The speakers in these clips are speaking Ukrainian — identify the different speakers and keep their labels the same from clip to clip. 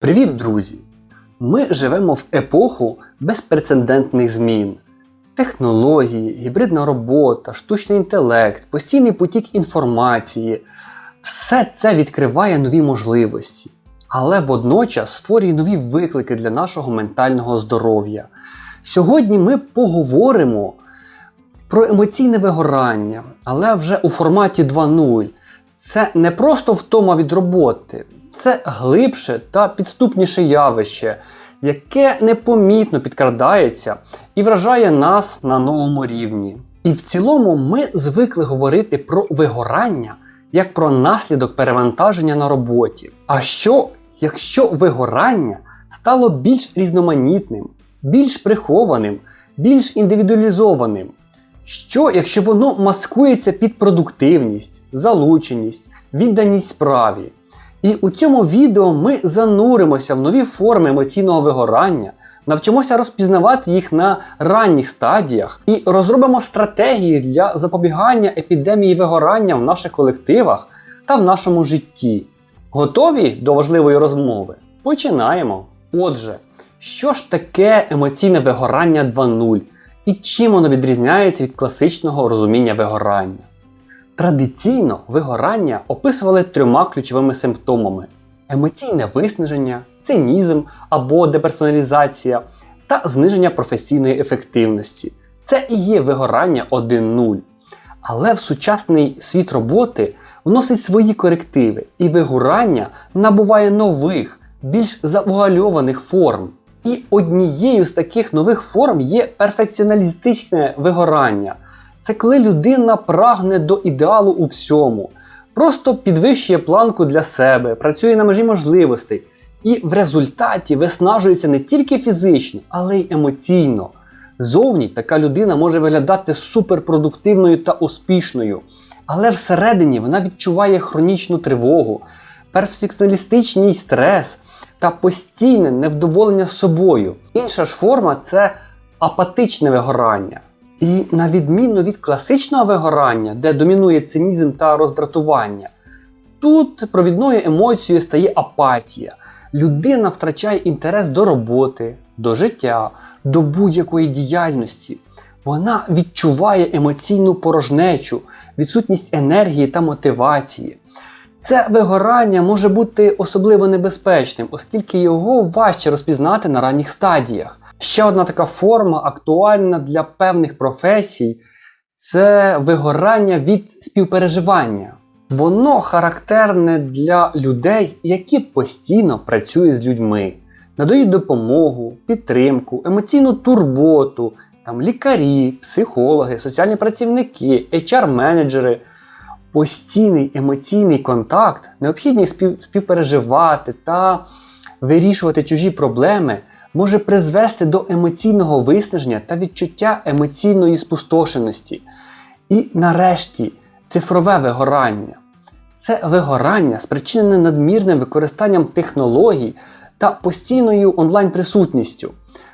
Speaker 1: Привіт, друзі! Ми живемо в епоху безпрецедентних змін. Технології, гібридна робота, штучний інтелект, постійний потік інформації все це відкриває нові можливості, але водночас створює нові виклики для нашого ментального здоров'я. Сьогодні ми поговоримо про емоційне вигорання, але вже у форматі 2.0. Це не просто втома від роботи, це глибше та підступніше явище, яке непомітно підкрадається і вражає нас на новому рівні. І в цілому ми звикли говорити про вигорання як про наслідок перевантаження на роботі. А що, якщо вигорання стало більш різноманітним, більш прихованим, більш індивідуалізованим? Що, якщо воно маскується під продуктивність, залученість, відданість справі? І у цьому відео ми зануримося в нові форми емоційного вигорання, навчимося розпізнавати їх на ранніх стадіях і розробимо стратегії для запобігання епідемії вигорання в наших колективах та в нашому житті. Готові до важливої розмови? Починаємо. Отже, що ж таке емоційне вигорання 2.0 і чим воно відрізняється від класичного розуміння вигорання? Традиційно вигорання описували трьома ключовими симптомами: емоційне виснаження, цинізм або деперсоналізація та зниження професійної ефективності. Це і є вигорання 1.0. Але в сучасний світ роботи вносить свої корективи, і вигорання набуває нових, більш завуальованих форм. І однією з таких нових форм є перфекціоналістичне вигорання. Це коли людина прагне до ідеалу у всьому, просто підвищує планку для себе, працює на межі можливостей, і в результаті виснажується не тільки фізично, але й емоційно. Зовні така людина може виглядати суперпродуктивною та успішною, але всередині вона відчуває хронічну тривогу, перфекціоналістичний стрес та постійне невдоволення собою. Інша ж форма це апатичне вигорання. І на відміну від класичного вигорання, де домінує цинізм та роздратування, тут провідною емоцією стає апатія. Людина втрачає інтерес до роботи, до життя, до будь-якої діяльності. Вона відчуває емоційну порожнечу, відсутність енергії та мотивації. Це вигорання може бути особливо небезпечним, оскільки його важче розпізнати на ранніх стадіях. Ще одна така форма актуальна для певних професій це вигорання від співпереживання. Воно характерне для людей, які постійно працюють з людьми, надають допомогу, підтримку, емоційну турботу, там лікарі, психологи, соціальні працівники, HR-менеджери. Постійний емоційний контакт, необхідність спів, співпереживати та вирішувати чужі проблеми може призвести до емоційного виснаження та відчуття емоційної спустошеності. І нарешті цифрове вигорання. Це вигорання, спричинене надмірним використанням технологій та постійною онлайн-присутністю,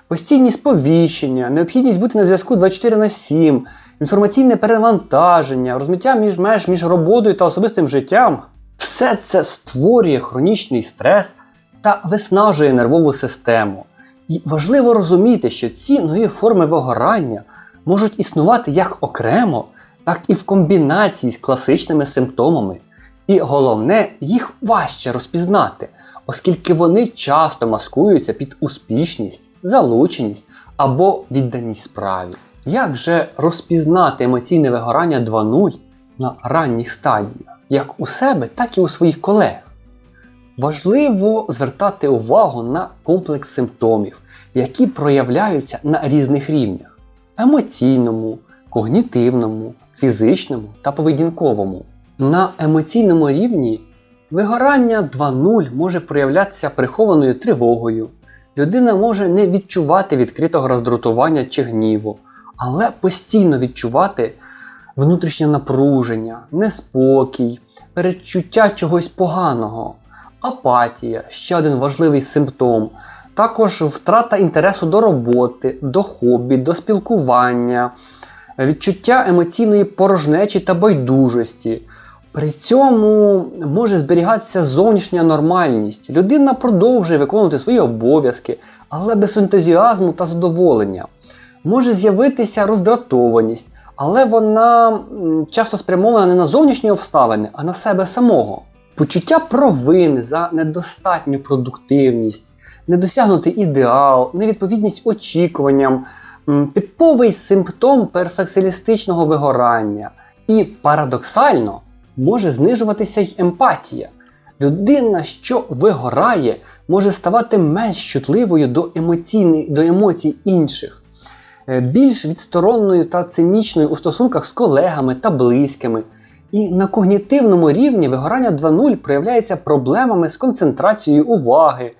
Speaker 1: постійні сповіщення, необхідність бути на зв'язку 24 на 7, інформаційне перевантаження, розмиття між меж між роботою та особистим життям. Все це створює хронічний стрес та виснажує нервову систему. І важливо розуміти, що ці нові форми вигорання можуть існувати як окремо, так і в комбінації з класичними симптомами. І головне, їх важче розпізнати, оскільки вони часто маскуються під успішність, залученість або відданість справі. Як же розпізнати емоційне вигорання 2.0 на ранніх стадіях, як у себе, так і у своїх колег? Важливо звертати увагу на комплекс симптомів, які проявляються на різних рівнях: емоційному, когнітивному, фізичному та поведінковому. На емоційному рівні вигорання 2.0 може проявлятися прихованою тривогою. Людина може не відчувати відкритого роздратування чи гніву, але постійно відчувати внутрішнє напруження, неспокій, передчуття чогось поганого. Апатія ще один важливий симптом. Також втрата інтересу до роботи, до хобі, до спілкування, відчуття емоційної порожнечі та байдужості, При цьому може зберігатися зовнішня нормальність. Людина продовжує виконувати свої обов'язки, але без ентузіазму та задоволення. Може з'явитися роздратованість, але вона часто спрямована не на зовнішні обставини, а на себе самого. Почуття провини за недостатню продуктивність, недосягнутий ідеал, невідповідність очікуванням, типовий симптом перфекціоністичного вигорання. І парадоксально може знижуватися й емпатія. Людина, що вигорає, може ставати менш чутливою до, до емоцій інших, е, більш відсторонною та цинічною у стосунках з колегами та близькими. І на когнітивному рівні вигорання 2.0 проявляється проблемами з концентрацією уваги.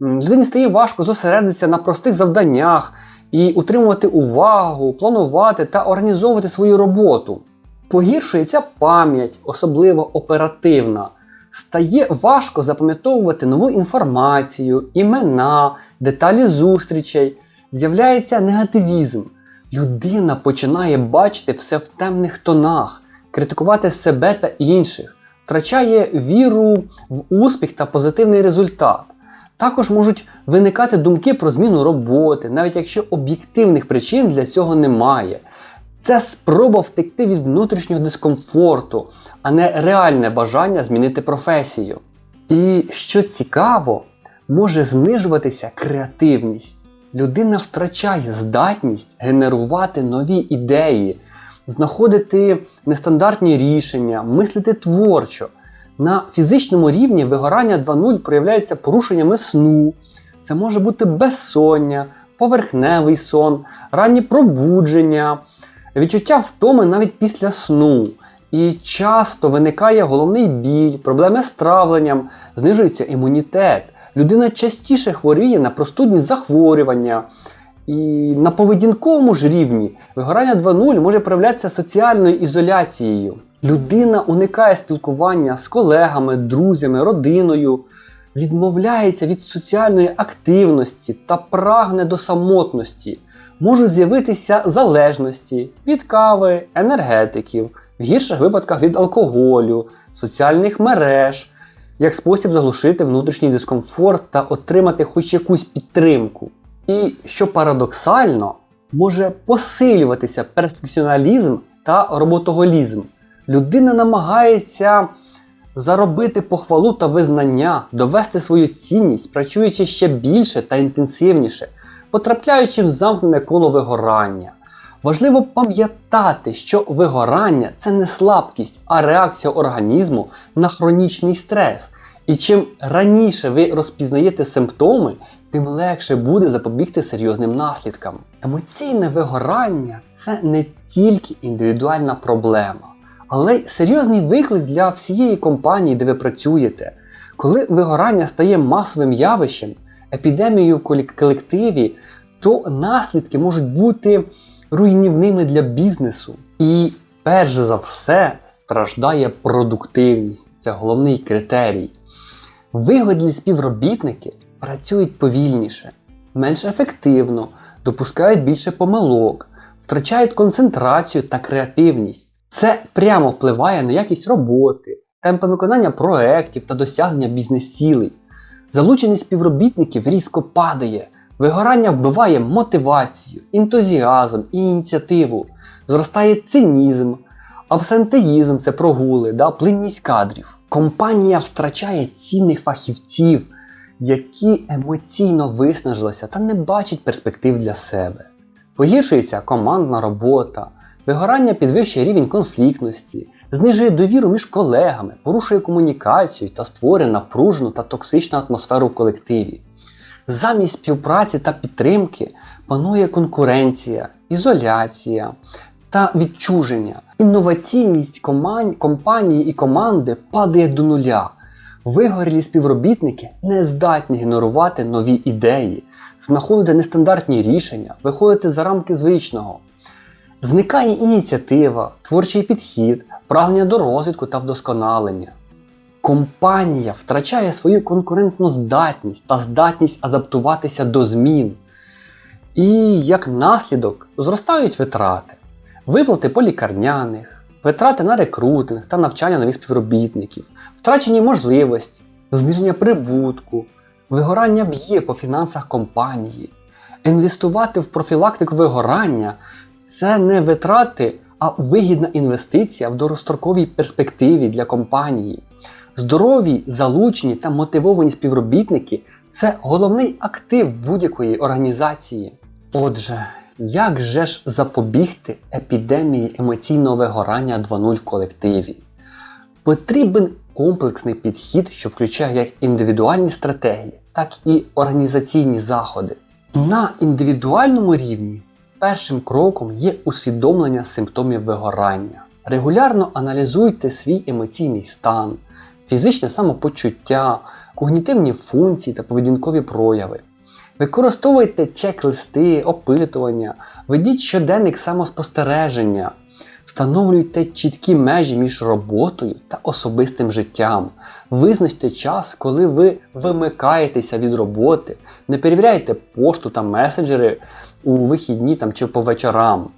Speaker 1: Людині стає важко зосередитися на простих завданнях і утримувати увагу, планувати та організовувати свою роботу. Погіршується пам'ять, особливо оперативна. Стає важко запам'ятовувати нову інформацію, імена, деталі зустрічей. З'являється негативізм. Людина починає бачити все в темних тонах, критикувати себе та інших, втрачає віру в успіх та позитивний результат. Також можуть виникати думки про зміну роботи, навіть якщо об'єктивних причин для цього немає. Це спроба втекти від внутрішнього дискомфорту, а не реальне бажання змінити професію. І що цікаво, може знижуватися креативність. Людина втрачає здатність генерувати нові ідеї, знаходити нестандартні рішення, мислити творчо. На фізичному рівні вигорання 2.0 проявляється порушеннями сну. Це може бути безсоння, поверхневий сон, ранні пробудження, відчуття втоми навіть після сну. І часто виникає головний біль, проблеми з травленням, знижується імунітет. Людина частіше хворіє на простудні захворювання. І на поведінковому ж рівні вигорання 2.0 може проявлятися соціальною ізоляцією. Людина уникає спілкування з колегами, друзями, родиною, відмовляється від соціальної активності та прагне до самотності. Можуть з'явитися залежності від кави, енергетиків, в гірших випадках від алкоголю, соціальних мереж, як спосіб заглушити внутрішній дискомфорт та отримати хоч якусь підтримку. І що парадоксально, може посилюватися перфекціоналізм та роботоголізм. Людина намагається заробити похвалу та визнання, довести свою цінність, працюючи ще більше та інтенсивніше, потрапляючи в замкнене коло вигорання. Важливо пам'ятати, що вигорання це не слабкість, а реакція організму на хронічний стрес. І чим раніше ви розпізнаєте симптоми, тим легше буде запобігти серйозним наслідкам. Емоційне вигорання це не тільки індивідуальна проблема, але й серйозний виклик для всієї компанії, де ви працюєте. Коли вигорання стає масовим явищем, епідемією в колективі, то наслідки можуть бути руйнівними для бізнесу. І перш за все страждає продуктивність. Це головний критерій. Вигодлі співробітники працюють повільніше, менш ефективно, допускають більше помилок, втрачають концентрацію та креативність. Це прямо впливає на якість роботи, темпи виконання проєктів та досягнення бізнес-цілей. Залученість співробітників різко падає. Вигорання вбиває мотивацію, ентузіазм і ініціативу. Зростає цинізм, абсентеїзм це прогули, да, плинність кадрів. Компанія втрачає цінних фахівців, які емоційно виснажилися та не бачать перспектив для себе. Погіршується командна робота, вигорання підвищує рівень конфліктності, знижує довіру між колегами, порушує комунікацію та створює напружену та токсичну атмосферу в колективі. Замість співпраці та підтримки панує конкуренція, ізоляція та відчуження. Інноваційність компанії і команди падає до нуля. Вигорілі співробітники не здатні генерувати нові ідеї, знаходити нестандартні рішення, виходити за рамки звичного. Зникає ініціатива, творчий підхід, прагнення до розвитку та вдосконалення. Компанія втрачає свою конкурентну здатність та здатність адаптуватися до змін. І як наслідок зростають витрати, виплати по лікарняних, витрати на рекрутинг та навчання нових співробітників, втрачені можливості, зниження прибутку, вигорання б'є по фінансах компанії. Інвестувати в профілактику вигорання це не витрати, а вигідна інвестиція в довгостроковій перспективі для компанії. Здорові, залучені та мотивовані співробітники це головний актив будь-якої організації. Отже, як же ж запобігти епідемії емоційного вигорання 2.0 в колективі? Потрібен комплексний підхід, що включає як індивідуальні стратегії, так і організаційні заходи. На індивідуальному рівні першим кроком є усвідомлення симптомів вигорання. Регулярно аналізуйте свій емоційний стан, фізичне самопочуття, когнітивні функції та поведінкові прояви. Використовуйте чек-листи, опитування, ведіть щоденник самоспостереження, встановлюйте чіткі межі між роботою та особистим життям. Визначте час, коли ви вимикаєтеся від роботи, не перевіряйте пошту та месенджери у вихідні там, чи по вечорам.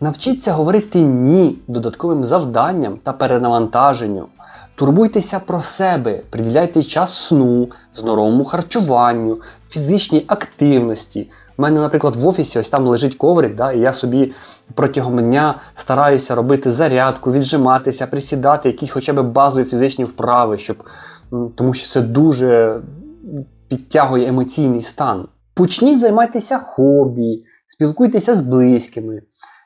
Speaker 1: Навчіться говорити ні додатковим завданням та перенавантаженню. Турбуйтеся про себе, приділяйте час сну, здоровому харчуванню, фізичній активності. У мене, наприклад, в офісі ось там лежить коврик, да, і я собі протягом дня стараюся робити зарядку, віджиматися, присідати, якісь хоча б базові фізичні вправи, щоб, тому що це дуже підтягує емоційний стан. Почніть займатися хобі, спілкуйтеся з близькими.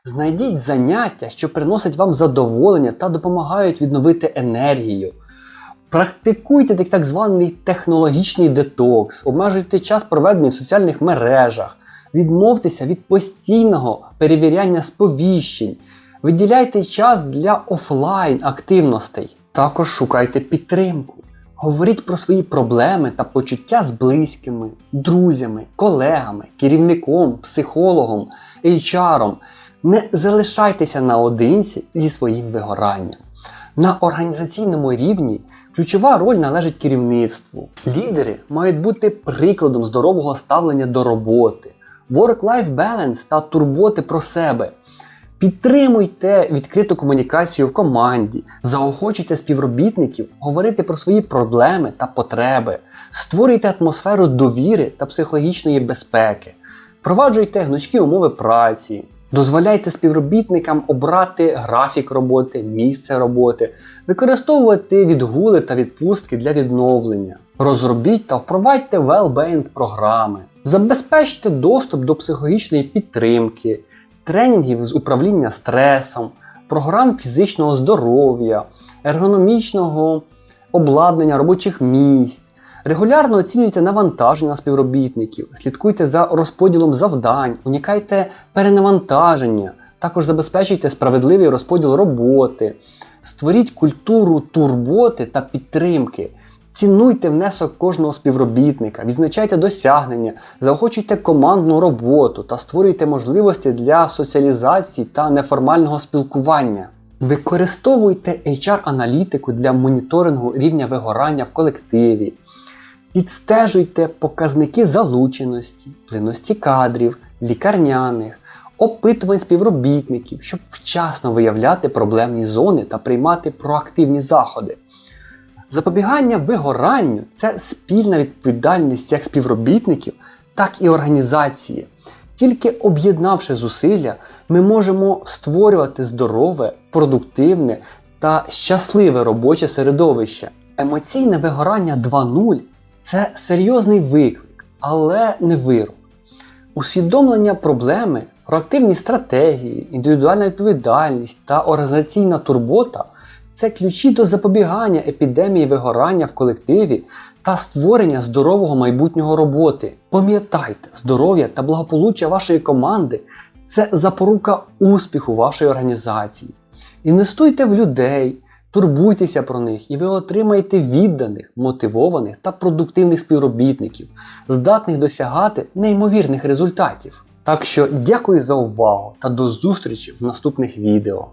Speaker 1: Знайдіть заняття, що приносять вам задоволення та допомагають відновити енергію. Практикуйте так, званий технологічний детокс, обмежуйте час проведений в соціальних мережах, відмовтеся від постійного перевіряння сповіщень, виділяйте час для офлайн активностей. Також шукайте підтримку. Говоріть про свої проблеми та почуття з близькими, друзями, колегами, керівником, психологом, HR. Не залишайтеся наодинці зі своїм вигоранням. На організаційному рівні ключова роль належить керівництву. Лідери мають бути прикладом здорового ставлення до роботи, work-life balance та турботи про себе. Підтримуйте відкриту комунікацію в команді, заохочуйте співробітників говорити про свої проблеми та потреби, створюйте атмосферу довіри та психологічної безпеки, впроваджуйте гнучкі умови праці, дозволяйте співробітникам обрати графік роботи, місце роботи, використовувати відгули та відпустки для відновлення, розробіть та впровадьте well-being програми, забезпечте доступ до психологічної підтримки тренінгів з управління стресом, програм фізичного здоров'я, ергономічного обладнання робочих місць. Регулярно оцінюйте навантаження співробітників, слідкуйте за розподілом завдань, уникайте перенавантаження, також забезпечуйте справедливий розподіл роботи, створіть культуру турботи та підтримки. Цінуйте внесок кожного співробітника, відзначайте досягнення, заохочуйте командну роботу та створюйте можливості для соціалізації та неформального спілкування. Використовуйте HR-аналітику для моніторингу рівня вигорання в колективі. Підстежуйте показники залученості, плинності кадрів, лікарняних, опитувань співробітників, щоб вчасно виявляти проблемні зони та приймати проактивні заходи. Запобігання вигоранню це спільна відповідальність як співробітників, так і організації. Тільки об'єднавши зусилля, ми можемо створювати здорове, продуктивне та щасливе робоче середовище. Емоційне вигорання 2.0 це серйозний виклик, але не вирок. Усвідомлення проблеми, проактивні стратегії, індивідуальна відповідальність та організаційна турбота це ключі до запобігання епідемії вигорання в колективі та створення здорового майбутнього роботи. Пам'ятайте, здоров'я та благополуччя вашої команди це запорука успіху вашої організації. Інвестуйте в людей, турбуйтеся про них, і ви отримаєте відданих, мотивованих та продуктивних співробітників, здатних досягати неймовірних результатів. Так що дякую за увагу та до зустрічі в наступних відео.